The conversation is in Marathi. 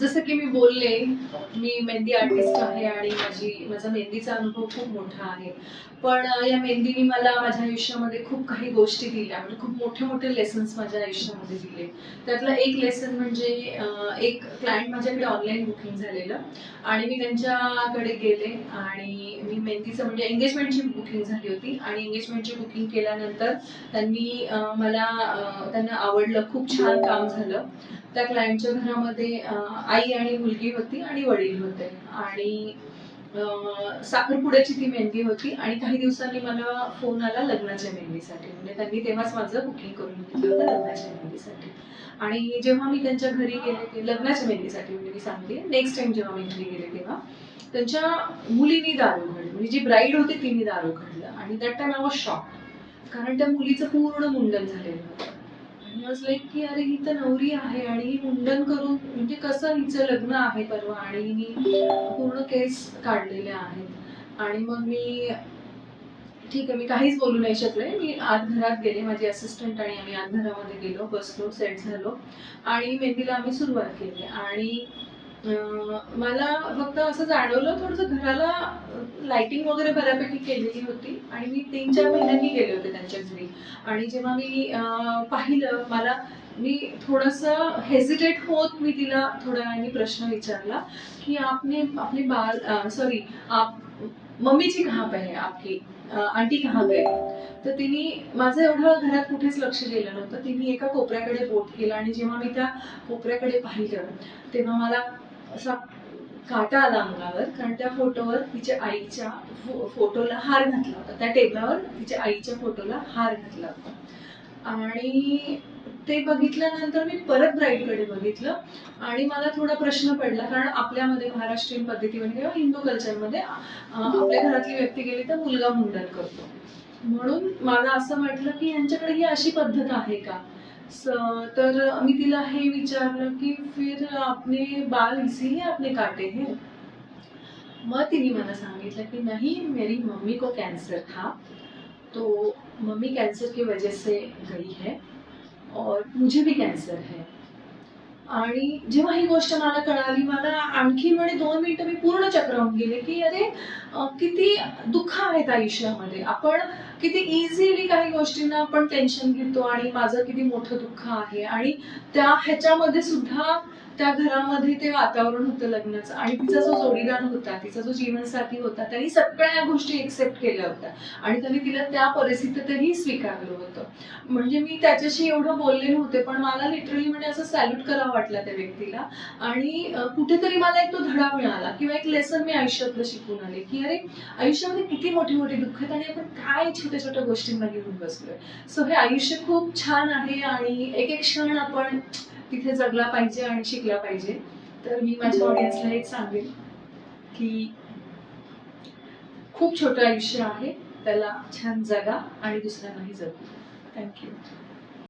जसं की मी बोलले मी मेहंदी आर्टिस्ट आहे आणि माझी माझा मेहंदीचा अनुभव खूप मोठा आहे. पण या मेहंदीने मला माझ्या आयुष्यामध्ये खूप काही गोष्टी दिल्या. म्हणजे खूप मोठे मोठे लेसन्स माझ्या आयुष्यामध्ये दिले. त्यातलं एक लेसन म्हणजे एक क्लायंट माझ्याकडे ऑनलाईन बुकिंग झालेलं. आणि मी त्यांच्याकडे गेले आणि मी मेहंदीचं म्हणजे एंगेजमेंटची बुकिंग झाली होती. आणि एंगेजमेंटची बुकिंग केल्यानंतर त्यांनी मला त्यांना आवडलं. खूप छान काम झालं. त्या क्लायंटच्या घरामध्ये आई आणि मुलगी होती आणि वडील होते. आणि अं, साखरपुड्याची ती मेहंदी होती आणि काही दिवसांनी मला फोन आला लग्नाच्या मेहंदीसाठी. म्हणजे त्यांनी तेव्हाच माझं बुकिंग करून घेतलं होतं लग्नाच्या मेहंदीसाठी. आणि जेव्हा मी त्यांच्या घरी गेले ते लग्नाच्या मेहंदीसाठी म्हणजे मी सांगते नेक्स्ट टाइम जेव्हा मी घरी गेले तेव्हा त्यांच्या मुलीनी दार उघडलं. म्हणजे जी ब्राईड होती तिने दार उघडलं. आणि that time I was shock कारण त्या मुलीचं पूर्ण मुंडन झालेलं होतं. वॉज लाईक की अरे ही तर नवरी आहे आणि ही मुंडन करून म्हणजे कसं हिचं लग्न आहे परवा आणि मी पूर्ण केस काढलेले आहेत. आणि मग मी ठीक आहे मी काहीच बोलू नाही शकले. मी आत घरात गेले माझी असिस्टंट आणि आम्ही आत घरामध्ये गेलो बसलो सेट झालो. आणि मेहंदीला आम्ही सुरुवात केली. आणि मला फक्त असं जाणवलं थोडंसं घराला लाइटिंग वगैरे बऱ्यापैकी केलेली होती आणि मी तीन चार महिन्यांनी गेले होते त्यांच्या घरी. आणि जेव्हा मी पाहिलं मला मी थोडंसं हेजिटेट होत मी तिला थोड्या वेळाने प्रश्न विचारला की आपने आपली बाल सॉरी आप मम्मी जी कहाँ पे है आपकी आंटी कहाँ गए तर तिने माझं एवढं घरात कुठेच लक्ष गेलं नव्हतं. तिने एका कोपऱ्याकडे बोट केलं आणि जेव्हा मी त्या कोपऱ्याकडे पाहिलं तेव्हा मला असा काटा आला अंगावर कारण त्या फोटोवर तिच्या आईच्या फो- फोटोला हार घातला होता. त्या टेबलावर तिच्या आईच्या फोटोला हार घातला होता. आणि ते बघितल्यानंतर मी परत ब्राईडकडे बघितलं आणि मला थोडा प्रश्न पडला कारण आपल्यामध्ये महाराष्ट्रीयन पद्धतीमध्ये किंवा हिंदू कल्चरमध्ये आपल्या घरातली व्यक्ती गेली तर मुलगा मुंडन करतो. म्हणून मला असं वाटलं की यांच्याकडे ही अशी पद्धत आहे का? तर मी तिला हे विचारलं की फिर आपने बाल इसीलिए आपने काटे हैं? मग तिने मला सांगितलं की नहीं, मेरी मम्मी को कैंसर था तो मम्मी कैंसर की वजह से गई है और मुझे भी कैंसर है। आणि जेव्हा ही गोष्ट मला कळाली मला आणखी म्हणे दोन मिनिटं मी पूर्ण चक्रावून गेले की अरे किती दुःख आहेत आयुष्यामध्ये. आपण किती इझिली काही गोष्टींना आपण टेन्शन घेतो आणि माझं किती मोठं दुःख आहे. आणि त्या ह्याच्यामध्ये सुद्धा त्या घरामध्ये ते वातावरण होतं लग्नाचं. आणि तिचा जो जोडीदार होता तिचा जो जीवनसाथी होता त्यांनी सगळ्या गोष्टी एक्सेप्ट केल्या होत्या. आणि त्यांनी तिला त्या परिस्थितीतही स्वीकारलं होतं. म्हणजे मी त्याच्याशी एवढं बोलले नव्हते पण मला लिटरली म्हणजे असं सॅल्यूट करावं वाटला त्या व्यक्तीला. आणि कुठेतरी मला एक तो धडा मिळाला किंवा एक लेसन मी आयुष्यातलं शिकून आले की अरे आयुष्यामध्ये किती मोठी मोठी दुःख आहेत आणि आपण काय छोट्या छोट्या गोष्टींना घेऊन बसलोय? सो हे आयुष्य खूप छान आहे आणि एक एक क्षण आपण तिथे जगला पाहिजे आणि शिकला पाहिजे. तर मी माझ्या ऑडियन्सला एक सांगेन की खूप छोटं आयुष्य आहे. त्याला छान जगा आणि दुसऱ्यांनाही जगू. थँक्यू